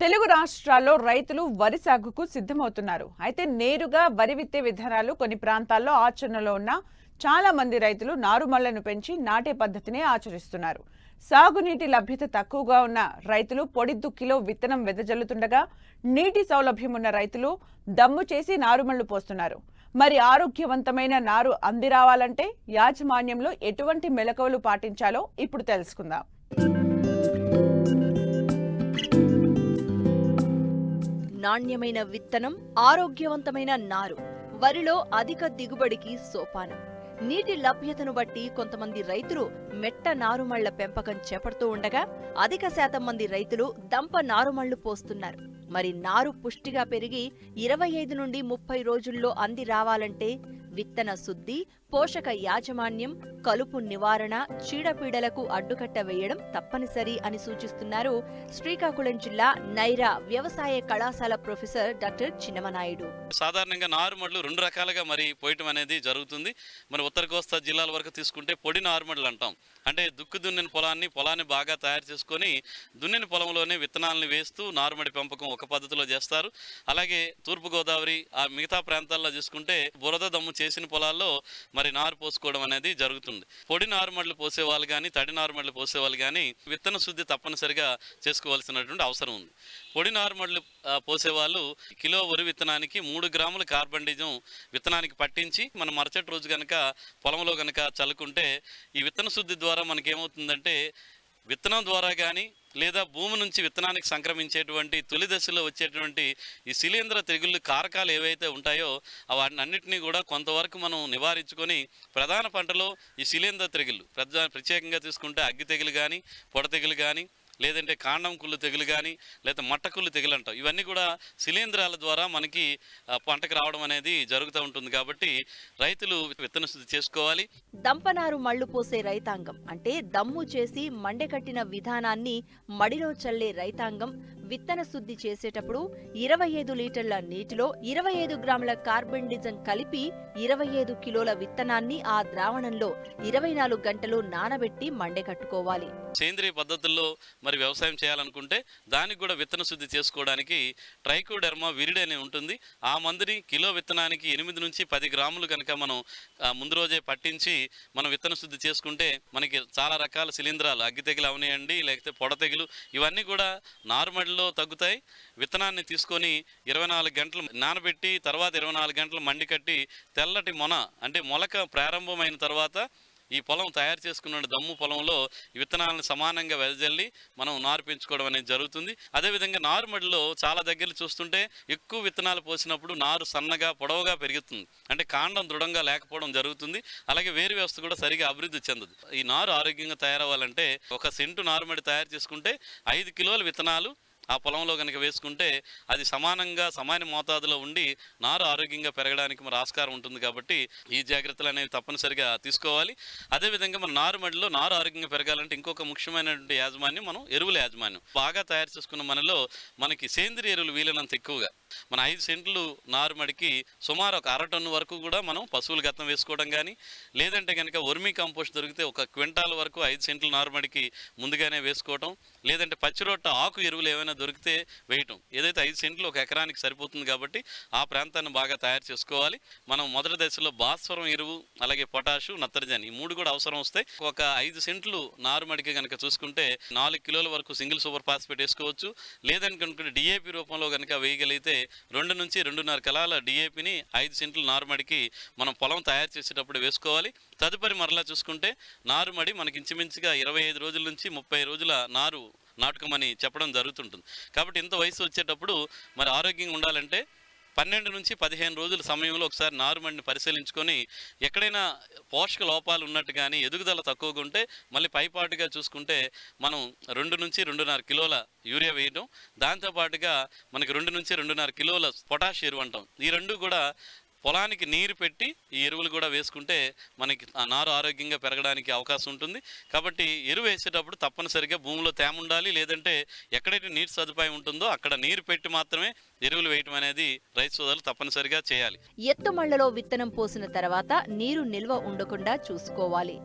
తెలుగు రాష్ట్రాల్లో రైతులు వరి సాగుకు సిద్ధమవుతున్నారు. అయితే నేరుగా వరి విత్తే విధానాలు కొన్ని ప్రాంతాల్లో ఆచరణలో ఉన్న చాలా మంది రైతులు నారుమళ్ళను పెంచి నాటే పద్ధతినే ఆచరిస్తున్నారు. సాగునీటి లభ్యత తక్కువగా ఉన్న రైతులు పొడి దుక్కిలో విత్తనం వెదజల్లుతుండగా నీటి సౌలభ్యం ఉన్న రైతులు దమ్ము చేసి నారుమళ్ళు పోస్తున్నారు. మరి ఆరోగ్యవంతమైన నారు అంది రావాలంటే యాజమాన్యంలో ఎటువంటి మెలకువలు పాటించాలో ఇప్పుడు తెలుసుకుందాం. నాణ్యమైన విత్తనం ఆరోగ్యవంతమైన నారు వరిలో అధిక దిగుబడికి సోపానం. నీటి లభ్యతను బట్టి కొంతమంది రైతులు మెట్ట నారుమళ్ళ పెంపకం చేపడుతూ ఉండగా అధిక శాతం మంది రైతులు దంప నారుమళ్ళు పోస్తున్నారు. మరి నారు పుష్టిగా పెరిగి ఇరవై ఐదు నుండి ముప్పై రోజుల్లో అంది రావాలంటే విత్తన శుద్ధి పోషక యాజమాన్యం కలుపు నివారణ చీడపీడలకు అడ్డుకట్ట వేయడం తప్పనిసరి అని సూచిస్తున్నారు శ్రీకాకుళం జిల్లా నైరా వ్యవసాయ కళాశాల ప్రొఫెసర్ డాక్టర్ చిన్నమనాయుడు. సాధారణంగా నారుమడ్లు రెండు రకాలుగా మరి పోయటం అనేది జరుగుతుంది. మరి ఉత్తర కోస్తా జిల్లాల వరకు తీసుకుంటే పొడి నారుమడ్లు అంటాం. అంటే దుక్కు దున్నిన పొలాన్ని పొలాన్ని బాగా తయారు చేసుకొని దున్నిన పొలంలోనే విత్తనాలను వేస్తూ నారుమడి పెంపకం ఒక పద్ధతిలో చేస్తారు. అలాగే తూర్పుగోదావరి ఆ మిగతా ప్రాంతాల్లో చూసుకుంటే బురద దమ్ము చేసిన పొలాల్లో మరి నారు పోసుకోవడం అనేది జరుగుతుంది. పొడి నారుమడులు పోసే వాళ్ళు కానీ తడి నారుమడులు పోసే వాళ్ళు కానీ విత్తన శుద్ధి తప్పనిసరిగా చేసుకోవాల్సినటువంటి అవసరం ఉంది. పొడి నారుమడులు పోసేవాళ్ళు కిలో వరి విత్తనానికి మూడు గ్రాముల కార్బన్ కార్బండిజం విత్తనానికి పట్టించి మనం మరుసటి రోజు కనుక పొలంలో కనుక చల్లుకుంటే ఈ విత్తన శుద్ధి ద్వారా మనకేమవుతుందంటే విత్తనం ద్వారా కానీ లేదా భూమి నుంచి విత్తనానికి సంక్రమించేటువంటి తొలి దశలో వచ్చేటువంటి ఈ శిలీంద్ర తెగుళ్ళు కారకాలు ఏవైతే ఉంటాయో వాటిని అన్నింటినీ కూడా కొంతవరకు మనం నివారించుకొని ప్రధాన పంటలో ఈ శిలీంద్ర తెగుళ్ళు ప్రధాన ప్రత్యేకంగా తీసుకుంటే అగ్గి తెగులు కానీ పొడ తెగులు కానీ లేదంటే కాండం కుళ్ళు తెగులు కానీ లేదా మట్ట కుళ్ళు తెగులు అంటాం ఇవన్నీ కూడా శిలీంధ్రాల ద్వారా మనకి పంటకు రావడం అనేది జరుగుతూ ఉంటుంది కాబట్టి రైతులు విత్తన శుద్ధి చేసుకోవాలి. దంపనారు మళ్ళు పోసే రైతాంగం అంటే దమ్ము చేసి మండెకట్టిన విధానాన్ని మడిలో చల్లే రైతాంగం విత్తన శుద్ధి చేసేటప్పుడు ఇరవై ఐదు లీటర్ల నీటిలో ఇరవై ఐదు గ్రాముల కార్బన్డిజం కలిపి ఇరవై ఐదు కిలోల విత్తనాన్ని ఆ ద్రావణంలో ఇరవై నాలుగు గంటలు నానబెట్టి మండెకట్టుకోవాలి సేంద్రియ పద్ధతుల్లో మరి వ్యవసాయం చేయాలనుకుంటే దానికి కూడా విత్తన శుద్ధి చేసుకోవడానికి ట్రైకోడెర్మా విరిడనే ఉంటుంది. ఆ మందుని కిలో విత్తనానికి ఎనిమిది నుంచి పది గ్రాములు కనుక మనం ముందు రోజే పట్టించి మనం విత్తన శుద్ధి చేసుకుంటే మనకి చాలా రకాల శిలీంధ్రాలు అగ్గి తెగులు అవనియండి లేకపోతే పొడ తెగులు ఇవన్నీ కూడా నారుమడిలో తగ్గుతాయి. విత్తనాన్ని తీసుకొని ఇరవై నాలుగు గంటలు నానబెట్టి తర్వాత ఇరవై నాలుగు గంటలు మండి కట్టి తెల్లటి మొన అంటే మొలక ప్రారంభమైన తర్వాత ఈ పొలం తయారు చేసుకున్న దమ్ము పొలంలో విత్తనాలను సమానంగా వెదజల్లి మనం నారు పెంచుకోవడం అనేది జరుగుతుంది. అదేవిధంగా నారుమడిలో చాలా దగ్గర చూస్తుంటే ఎక్కువ విత్తనాలు పోసినప్పుడు నారు సన్నగా పొడవుగా పెరుగుతుంది. అంటే కాండం దృఢంగా లేకపోవడం జరుగుతుంది. అలాగే వేరు వ్యవస్థ కూడా సరిగా అభివృద్ధి చెందదు. ఈ నారు ఆరోగ్యంగా తయారవ్వాలంటే ఒక సెంటు నారుమడి తయారు చేసుకుంటే ఐదు కిలోల విత్తనాలు ఆ పొలంలో కనుక వేసుకుంటే అది సమానంగా సమాన మోతాదులో ఉండి నారు ఆరోగ్యంగా పెరగడానికి మరి ఆస్కారం ఉంటుంది కాబట్టి ఈ జాగ్రత్తలు అనేవి తప్పనిసరిగా తీసుకోవాలి. అదేవిధంగా మన నారు మడిలో నారు ఆరోగ్యంగా పెరగాలంటే ఇంకొక ముఖ్యమైనటువంటి యాజమాన్యం మనం ఎరువుల యాజమాన్యం. బాగా తయారు చేసుకున్న మనలో మనకి సేంద్రియ ఎరువులు వీలైనంత ఎక్కువగా. మన ఐదు సెంట్లు నారుమడికి సుమారు ఒక అర టన్ను వరకు కూడా మనం పశువుల గతం వేసుకోవడం కానీ లేదంటే కనుక వర్మీ కంపోస్ట్ దొరికితే ఒక క్వింటాల్ వరకు ఐదు సెంట్లు నారుమడికి ముందుగానే వేసుకోవటం లేదంటే పచ్చిరొట్ట ఆకు ఎరువులు ఏమైనా దొరికితే వేయటం. ఏదైతే ఐదు సెంట్లు ఒక ఎకరానికి సరిపోతుంది కాబట్టి ఆ ప్రాంతాన్ని బాగా తయారు చేసుకోవాలి. మనం మొదటి దశలో భాస్వరం ఎరువు అలాగే పొటాషు నత్రజని ఈ మూడు కూడా అవసరం వస్తాయి ఒక ఐదు సెంట్లు నారుమడికి కనుక చూసుకుంటే నాలుగు కిలోల వరకు సింగిల్ సూపర్ ఫాస్ఫేట్ వేసుకోవచ్చు. లేదని కనుక డిఏపి రూపంలో కనుక వేయగలిగితే రెండు నుంచి రెండున్నర కలాల డిఏపిని ఐదు సెంట్లు నారుమడికి మనం పొలం తయారు చేసేటప్పుడు వేసుకోవాలి. తదుపరి మరలా చూసుకుంటే నారుమడి మనకి ఇంచుమించుగా ఇరవై ఐదు రోజుల నుంచి ముప్పై రోజుల నారు నాటకమని చెప్పడం జరుగుతుంటుంది. కాబట్టి ఇంత వయసు వచ్చేటప్పుడు మరి ఆరోగ్యంగా ఉండాలంటే పన్నెండు నుంచి పదిహేను రోజుల సమయంలో ఒకసారి నారుమడిని పరిశీలించుకొని ఎక్కడైనా పోషక లోపాలు ఉన్నట్టు కానీ ఎదుగుదల తక్కువగా ఉంటే మళ్ళీ పైపాటుగా చూసుకుంటే మనం రెండు నుంచి రెండున్నర కిలోల యూరియా వేయడం దాంతోపాటుగా మనకి రెండు నుంచి రెండున్నర కిలోల పొటాష్ ఎరువు అంటాం. ఈ రెండు కూడా పొలానికి నీరు పెట్టి ఈ ఎరువులు కూడా వేసుకుంటే మనకి ఆ నారు ఆరోగ్యంగా పెరగడానికి అవకాశం ఉంటుంది. కాబట్టి ఎరువు వేసేటప్పుడు తప్పనిసరిగా భూమిలో తేమ ఉండాలి లేదంటే ఎక్కడైతే నీటి సదుపాయం ఉంటుందో అక్కడ నీరు పెట్టి మాత్రమే ఎరువులు వేయటం అనేది రైతు సోదరులు తప్పనిసరిగా చేయాలి. ఎత్తుమళ్ళలో విత్తనం పోసిన తర్వాత నీరు నిల్వ ఉండకుండా చూసుకోవాలి.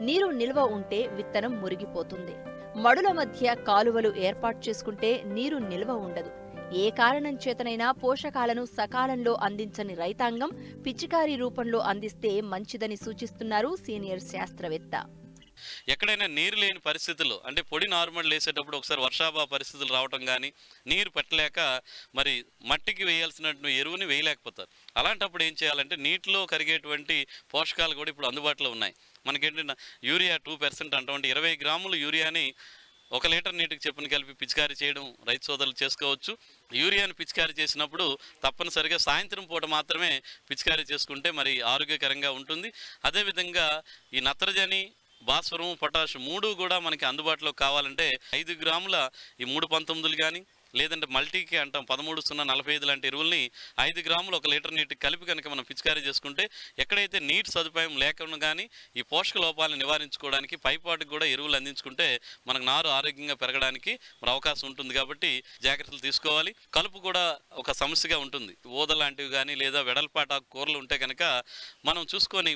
నీరు నిల్వ ఉంటే విత్తనం మురిగిపోతుంది. మడుల మధ్య కాలువలు ఏర్పాటు చేసుకుంటే నీరు నిల్వ ఉండదు. ఏ కారణం చేతనైనా పోషకాలను సకాలంలో అందించని రైతాంగం పిచికారీ రూపంలో అందిస్తే మంచిదని సూచిస్తున్నారు సీనియర్ శాస్త్రవేత్త. ఎక్కడైనా నీరు లేని పరిస్థితుల్లో అంటే పొడి నార్మల్ వేసేటప్పుడు ఒకసారి వర్షాభావ పరిస్థితులు రావటం కానీ నీరు పెట్టలేక మరి మట్టికి వేయాల్సినటువంటి ఎరువుని వేయలేకపోతారు. అలాంటప్పుడు ఏం చేయాలంటే నీటిలో కరిగేటువంటి పోషకాలు కూడా ఇప్పుడు అందుబాటులో ఉన్నాయి. మనకేంటంటే యూరియా టూ పర్సెంట్ అంటే ఇరవై గ్రాములు యూరియాని ఒక లీటర్ నీటికి చెప్పును కలిపి పిచికారీ చేయడం రైతు సోదరులు చేసుకోవచ్చు. యూరియాను పిచికారీ చేసినప్పుడు తప్పనిసరిగా సాయంత్రం పూట మాత్రమే పిచికారీ చేసుకుంటే మరి ఆరోగ్యకరంగా ఉంటుంది. అదేవిధంగా ఈ నత్రజని భాస్వరం పొటాష్ మూడు కూడా మనకి అందుబాటులో కావాలంటే ఐదు గ్రాముల ఈ మూడు పంతొమ్మిదిలు కానీ లేదంటే మల్టీకి అంటాం. పదమూడు సున్నా నలభై ఐదు లాంటి ఎరువుల్ని ఐదు గ్రాములు ఒక లీటర్ నీటికి కలిపి కనుక మనం పిచికారీ చేసుకుంటే ఎక్కడైతే నీటి సదుపాయం లేకుండా కానీ ఈ పోషక లోపాలను నివారించుకోవడానికి పైపాటుకు కూడా ఎరువులు అందించుకుంటే మనకు నారు ఆరోగ్యంగా పెరగడానికి మరి అవకాశం ఉంటుంది కాబట్టి జాగ్రత్తలు తీసుకోవాలి. కలుపు కూడా ఒక సమస్యగా ఉంటుంది. ఊద లాంటివి కానీ లేదా వెడల్పాట కూరలు ఉంటే కనుక మనం చూసుకొని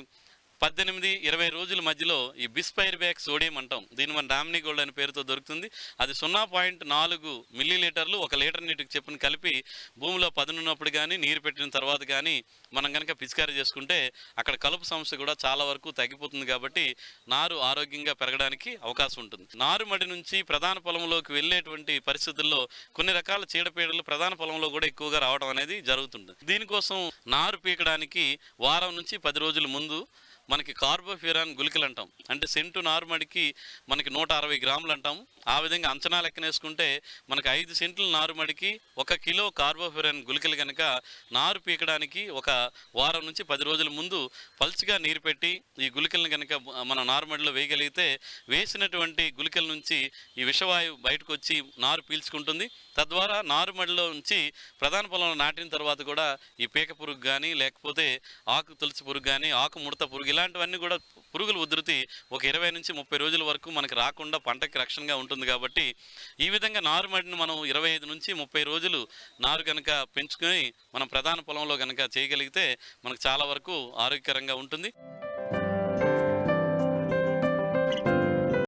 పద్దెనిమిది ఇరవై రోజుల మధ్యలో ఈ బిస్పైర్ బ్యాక్ సోడియం అంటాం. దీని మన డామినీ గోల్డ్ అనే పేరుతో దొరుకుతుంది. అది సున్నా పాయింట్ నాలుగు మిల్లీ లీటర్లు ఒక లీటర్ నీటికి చెప్పిన కలిపి భూమిలో పదునున్నప్పుడు కానీ నీరు పెట్టిన తర్వాత కానీ మనం కనుక పిచికారీ చేసుకుంటే అక్కడ కలుపు సమస్య కూడా చాలా వరకు తగ్గిపోతుంది కాబట్టి నారు ఆరోగ్యంగా పెరగడానికి అవకాశం ఉంటుంది. నారుమడి నుంచి ప్రధాన పొలంలోకి వెళ్ళేటువంటి పరిస్థితుల్లో కొన్ని రకాల చీడపీడలు ప్రధాన పొలంలో కూడా ఎక్కువగా రావడం అనేది జరుగుతుంది దీనికోసం నారు పీకడానికి వారం నుంచి పది రోజుల ముందు మనకి కార్బోఫ్యూరాన్ గుళికలు అంటాం అంటే సెంటు నారుమడికి మనకి నూట అరవై గ్రాములు అంటాం ఆ విధంగా అంచనా లెక్కనేసుకుంటే మనకి ఐదు సెంట్లు నారుమడికి ఒక కిలో కార్బోఫ్యూరాన్ గుళికలు కనుక నారు పీకడానికి ఒక వారం నుంచి పది రోజుల ముందు పల్చిగా నీరు పెట్టి ఈ గుళికలను కనుక మనం నారుమడిలో వేయగలిగితే వేసినటువంటి గుళికల నుంచి ఈ విషవాయువు బయటకు వచ్చి నారు పీల్చుకుంటుంది. తద్వారా నారుమడిలో నుంచి ప్రధాన పొలంలో నాటిన తర్వాత కూడా ఈ పీక పురుగు కానీ లేకపోతే ఆకు తులసి పురుగు కానీ ఆకు ముడత పురుగు ఇలాంటివన్నీ కూడా పురుగుల ఉధృతి ఒక ఇరవై నుంచి ముప్పై రోజుల వరకు మనకి రాకుండా పంటకి రక్షణగా ఉంటుంది కాబట్టి ఈ విధంగా నారుమడిని మనం ఇరవై ఐదు నుంచి ముప్పై రోజులు నారు కనుక పెంచుకొని మనం ప్రధాన పొలంలో కనుక చేయగలిగితే మనకు చాలా వరకు ఆరోగ్యకరంగా ఉంటుంది.